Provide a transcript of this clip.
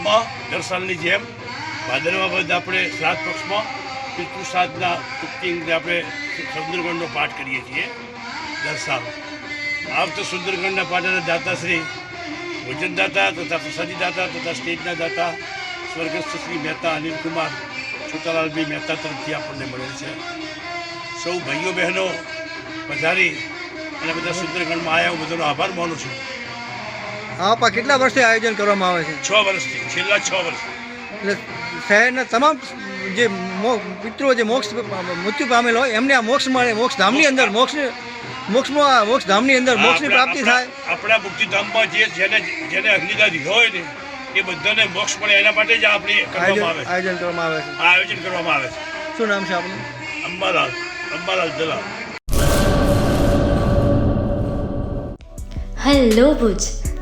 પર્વમાં દર જેમ ભાદરવા વધ આપણે શ્રાદ્ધ પક્ષમાં પિતૃ શ્રાદ્ધના કુકિંગ આપણે સુંદરગઢનો પાઠ કરીએ છીએ. દર સાલ આ વખતે સુંદરગઢના પાઠના દાતાશ્રી ભોજનદાતા તથા પ્રસાદીદાતા તથા સ્ટેજના દાતા, સ્વર્ગસ્થ શ્રી મહેતા અનિલકુમાર છોટાલાલભાઈ મહેતા તરફથી આપણને મળેલ છે. સૌ ભાઈઓ બહેનો, પધારી અને બધા સુંદરગઢમાં આવ્યા હું બધાનો આભાર માનું છું. આ પા કેટલા વર્ષથી આયોજન કરવામાં આવે છે? છ વર્ષથી છેલ્લા છ વર્ષ એટલે શહેરના તમામ જે મો- પિતૃઓ જે મોક્ષ મૃત્યુ પામેલ હોય એમને આ મોક્ષ મળે મોક્ષ ધામની અંદર મોક્ષ મોક્ષમાં મોક્ષ ધામની અંદર મોક્ષની પ્રાપ્તિ થાય. આપણા મુક્તિધામમાં જે જેને જેને અગ્નિદા દીધો હોય ને એ બધાને મોક્ષ મળે એના માટે જ આપણે કરવામાં આવે આયોજન કરવામાં આવે છે. આયોજન કરવામાં આવે છે. શું નામ છે આપનું? અંબાલાલ અંબાલાલ દલાલ. હેલો ભુજ.